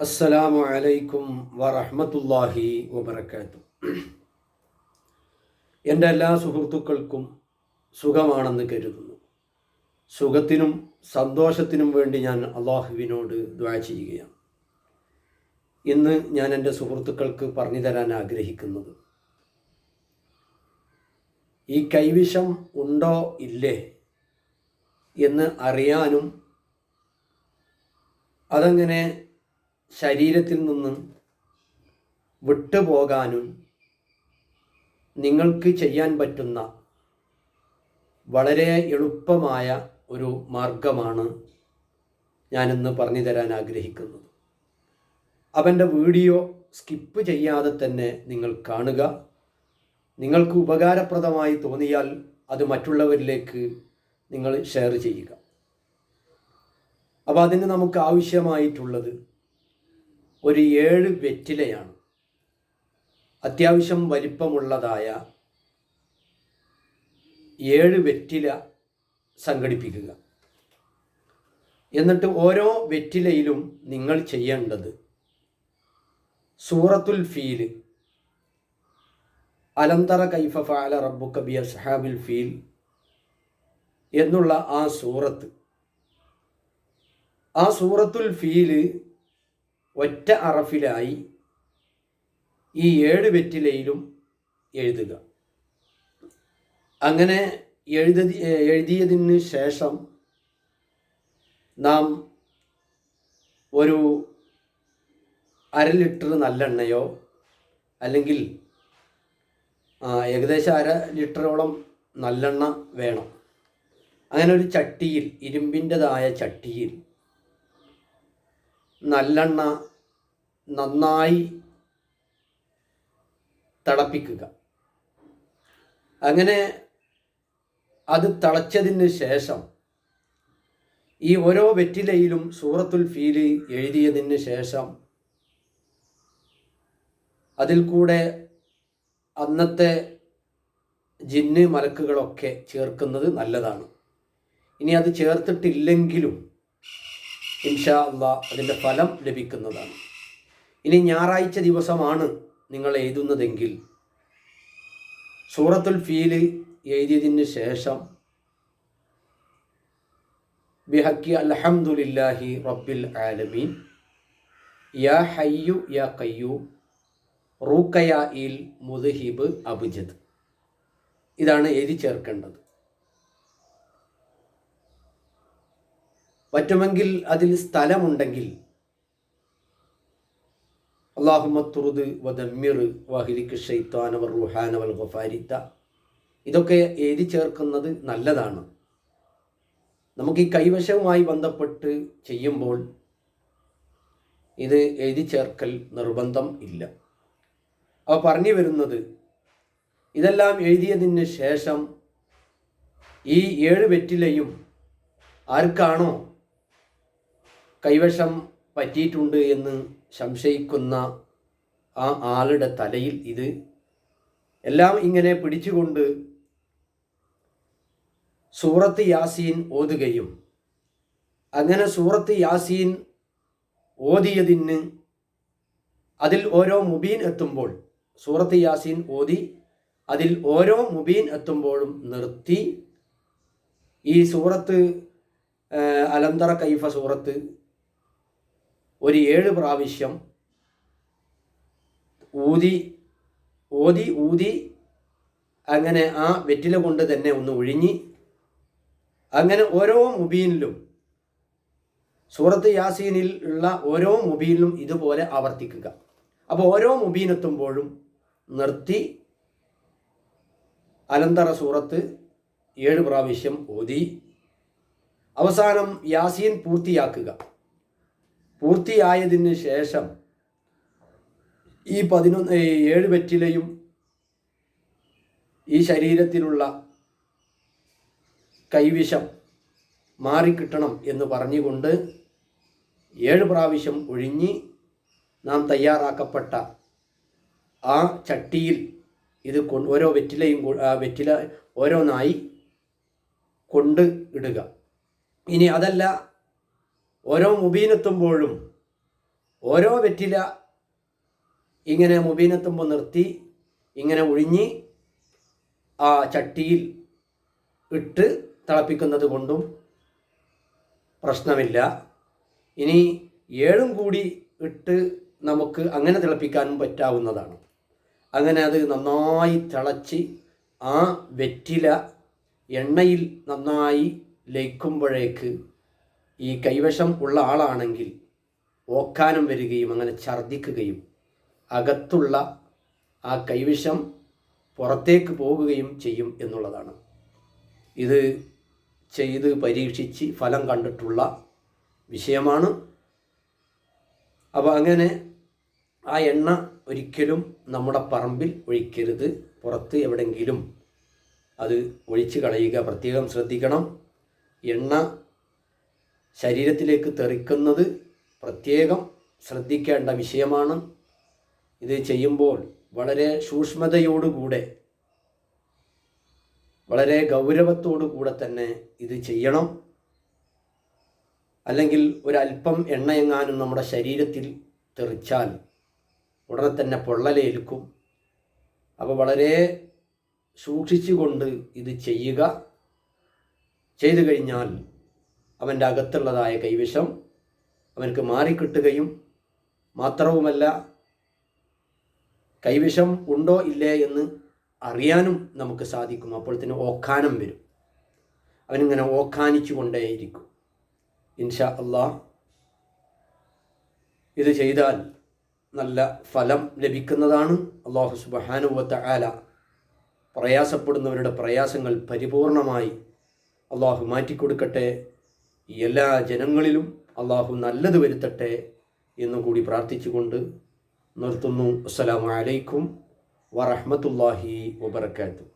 അസ്സലാമു അലൈക്കും വറഹ്മത്തുള്ളാഹി വബർക്കാത്തു എന്റെ എല്ലാ സുഹൃത്തുക്കൾക്കും സുഖമാണെന്ന് കരുതുന്നു. സുഖത്തിനും സന്തോഷത്തിനും വേണ്ടി ഞാൻ അള്ളാഹുവിനോട് ദ്വാ ചെയ്യുകയാണ്. ഇന്ന് ഞാൻ എന്റെ സുഹൃത്തുക്കൾക്ക് പറഞ്ഞു തരാൻ ആഗ്രഹിക്കുന്നത് ഈ കൈവിഷം ഉണ്ടോ ഇല്ലേ എന്ന് അറിയാനും അതങ്ങനെ ശരീരത്തിൽ നിന്ന് വിട്ടുപോകാനും നിങ്ങൾക്ക് ചെയ്യാൻ പറ്റുന്ന വളരെ എളുപ്പമായ ഒരു മാർഗമാണ് ഞാനിന്ന് പറഞ്ഞു തരാൻ ആഗ്രഹിക്കുന്നത്. അവന്റെ വീഡിയോ സ്കിപ്പ് ചെയ്യാതെ തന്നെ നിങ്ങൾ കാണുക. നിങ്ങൾക്ക് ഉപകാരപ്രദമായി തോന്നിയാൽ അത് മറ്റുള്ളവരിലേക്ക് നിങ്ങൾ ഷെയർ ചെയ്യുക. അപ്പോൾ അതിന് നമുക്ക് ആവശ്യമായിട്ടുള്ളത് ഒരു ഏഴ് വെറ്റിലയാണ്. അത്യാവശ്യം വലിപ്പമുള്ളതായ ഏഴ് വെറ്റില സംഘടിപ്പിക്കുക. എന്നിട്ട് ഓരോ വെറ്റിലയിലും നിങ്ങൾ ചെയ്യേണ്ടത് സൂറത്തുൽ ഫീൽ അലന്തറ കൈഫ ഫാല റബ്ബു കബി അസ്ഹാബിൽ ഫീൽ എന്നുള്ള ആ സൂറത്ത്. ആ സൂറത്തുൽ ഫീൽ ഒറ്റ അറഫിലായി ഈ ഏഴ് വെറ്റിലയിലും എഴുതുക. അങ്ങനെ എഴുതി എഴുതിയതിന് ശേഷം നാം ഒരു അര ലിറ്റർ നല്ലെണ്ണയോ അല്ലെങ്കിൽ ഏകദേശം അര ലിറ്ററോളം നല്ലെണ്ണ വേണം. അങ്ങനെ ഒരു ചട്ടിയിൽ ഇരുമ്പിന്റെതായ ചട്ടിയിൽ നല്ലെണ്ണ നന്നായി തിളപ്പിക്കുക. അങ്ങനെ അത് തിളച്ചതിന് ശേഷം ഈ ഓരോ വെറ്റിലയിലും സൂറത്തുൽ ഫീൽ എഴുതിയതിന് ശേഷം അതിൽ കൂടെ അന്നത്തെ ജിന്ന് മലക്കുകളൊക്കെ ചേർക്കുന്നത് നല്ലതാണ്. ഇനി അത് ചേർത്തിട്ടില്ലെങ്കിലും ഇൻഷാ അള്ളാ അതിന്റെ ഫലം ലഭിക്കുന്നതാണ്. ഇനി ഞായറാഴ്ച ദിവസമാണ് നിങ്ങൾ എഴുതുന്നതെങ്കിൽ സൂറത്തുൽ ഫീൽ എഴുതിയതിന് ശേഷം ബിഹക്കി അൽഹംദുലില്ലാഹി റബ്ബിൽ ആലമീൻ. യാ ഹയ്യു യാ കയ്യു റൂക്കയാ ഇൽ മുദ്ഹിബ് ഇതാണ് എഴുതി ചേർക്കേണ്ടത്. പറ്റുമെങ്കിൽ അതിൽ സ്ഥലമുണ്ടെങ്കിൽ അള്ളാഹുമത്തുറുദ് വദമ്മിർ വഹിലിക്ക് ഷെയ്ത്താനവർ റുഹാനവൽ ഗഫാരിത്ത. ഇതൊക്കെ എഴുതി ചേർക്കുന്നത് നല്ലതാണ്. നമുക്ക് ഈ കൈവശവുമായി ബന്ധപ്പെട്ട് ചെയ്യുമ്പോൾ ഇത് എഴുതി ചേർക്കൽ നിർബന്ധം ഇല്ല. അവ പറഞ്ഞു വരുന്നത് ഇതെല്ലാം എഴുതിയതിന് ശേഷം ഈ ഏഴ് വെറ്റിലയും ആർക്കാണോ കൈവശം പറ്റിയിട്ടുണ്ട് എന്ന് സംശയിക്കുന്ന ആ ആളുടെ തലയിൽ ഇത് എല്ലാം ഇങ്ങനെ പിടിച്ചുകൊണ്ട് സൂറത്ത് യാസീൻ ഓതുകയും അങ്ങനെ സൂറത്ത് യാസീൻ ഓതിയതിന് അതിൽ ഓരോ മുബീൻ എത്തുമ്പോൾ സൂറത്ത് യാസീൻ ഓതി അതിൽ ഓരോ മുബീൻ എത്തുമ്പോഴും നിർത്തി ഈ സൂറത്ത് അലന്തറ കൈഫ സൂറത്ത് ഒരു ഏഴ് പ്രാവശ്യം ഊതി ഓതി ഊതി അങ്ങനെ ആ വെറ്റില കൊണ്ട് തന്നെ ഒന്ന് ഒഴിഞ്ഞ് അങ്ങനെ ഓരോ മുബീനിലും സൂറത്ത് യാസീനിൽ ഉള്ള ഓരോ മുബീനിലും ഇതുപോലെ ആവർത്തിക്കുക. അപ്പോൾ ഓരോ മുബീനെത്തുമ്പോഴും നിർത്തി അലന്തറ സൂറത്ത് ഏഴ് പ്രാവശ്യം ഓതി അവസാനം യാസീൻ പൂർത്തിയാക്കുക. പൂർത്തിയായതിന് ശേഷം ഈ പതിനൊന്ന് ഏഴ് വെറ്റിലയും ഈ ശരീരത്തിലുള്ള കൈവിഷം മാറിക്കിട്ടണം എന്ന് പറഞ്ഞുകൊണ്ട് ഏഴ് പ്രാവശ്യം ഒഴിഞ്ഞ് നാം തയ്യാറാക്കപ്പെട്ട ആ ചട്ടിയിൽ ഇത് കൊണ്ട് ഓരോ വെറ്റിലയും വെറ്റില ഓരോന്നായി കൊണ്ട് ഇടുക. ഇനി അതല്ല ഓരോ മുബീനെത്തുമ്പോഴും ഓരോ വെറ്റില ഇങ്ങനെ മുബീനെത്തുമ്പോൾ നിർത്തി ഇങ്ങനെ ഒഴിഞ്ഞ് ആ ചട്ടിയിൽ ഇട്ട് തിളപ്പിക്കുന്നത് കൊണ്ടും പ്രശ്നമില്ല. ഇനി ഏഴും കൂടി ഇട്ട് നമുക്ക് അങ്ങനെ തിളപ്പിക്കാനും പറ്റാവുന്നതാണ്. അങ്ങനെ അത് നന്നായി തിളച്ച് ആ വെറ്റില എണ്ണയിൽ നന്നായി ലയിക്കുമ്പോഴേക്ക് ഈ കൈവശം ഉള്ള ആളാണെങ്കിൽ ഓക്കാനം വരികയും അങ്ങനെ ഛർദ്ദിക്കുകയും അകത്തുള്ള ആ കൈവിഷം പുറത്തേക്ക് പോകുകയും ചെയ്യും എന്നുള്ളതാണ്. ഇത് ചെയ്ത് പരീക്ഷിച്ച് ഫലം കണ്ടിട്ടുള്ള വിഷയമാണ്. അപ്പോൾ അങ്ങനെ ആ എണ്ണ ഒരിക്കലും നമ്മുടെ പറമ്പിൽ ഒഴിക്കരുത്. പുറത്ത് എവിടെങ്കിലും അത് ഒഴിച്ച് കളയുക. പ്രത്യേകം ശ്രദ്ധിക്കണം. എണ്ണ ശരീരത്തിലേക്ക് തെറിക്കുന്നത് പ്രത്യേകം ശ്രദ്ധിക്കേണ്ട വിഷയമാണ്. ഇത് ചെയ്യുമ്പോൾ വളരെ സൂക്ഷ്മതയോടുകൂടെ വളരെ ഗൗരവത്തോടു കൂടെ തന്നെ ഇത് ചെയ്യണം. അല്ലെങ്കിൽ ഒരല്പം എണ്ണയെങ്ങാനും നമ്മുടെ ശരീരത്തിൽ തെറിച്ചാൽ ഉടനെ തന്നെ പൊള്ളലേൽക്കും. അപ്പോൾ വളരെ സൂക്ഷിച്ചുകൊണ്ട് ഇത് ചെയ്യുക. ചെയ്തു കഴിഞ്ഞാൽ അവന്റെ അകത്തുള്ളതായ കൈവശം അവനക്ക് മാറിക്കിട്ടുകയും മാത്രവുമല്ല കൈവശം ഉണ്ടോ ഇല്ലേ എന്ന് അറിയാനും നമുക്ക് സാധിക്കും. അപ്പോൾ തന്നെ ഓക്കാനം വരും. അവനിങ്ങനെ ഓക്കാനിച്ചു കൊണ്ടേയിരിക്കും ഇൻഷാ അള്ളാ ഇത് ചെയ്താൽ നല്ല ഫലം ലഭിക്കുന്നതാണ്. അള്ളാഹു സുബഹാനുവത്ത ആല പ്രയാസപ്പെടുന്നവരുടെ പ്രയാസങ്ങൾ പരിപൂർണമായി അള്ളാഹു മാറ്റിക്കൊടുക്കട്ടെ. എല്ലാ ജനങ്ങളിലും അള്ളാഹു നല്ലത് വരുത്തട്ടെ എന്നും കൂടി പ്രാർത്ഥിച്ചുകൊണ്ട് നിർത്തുന്നു. അസ്സലാമലൈക്കും അലൈക്കും വറഹ്മത്തുള്ളാഹി വബർക്കാത്തു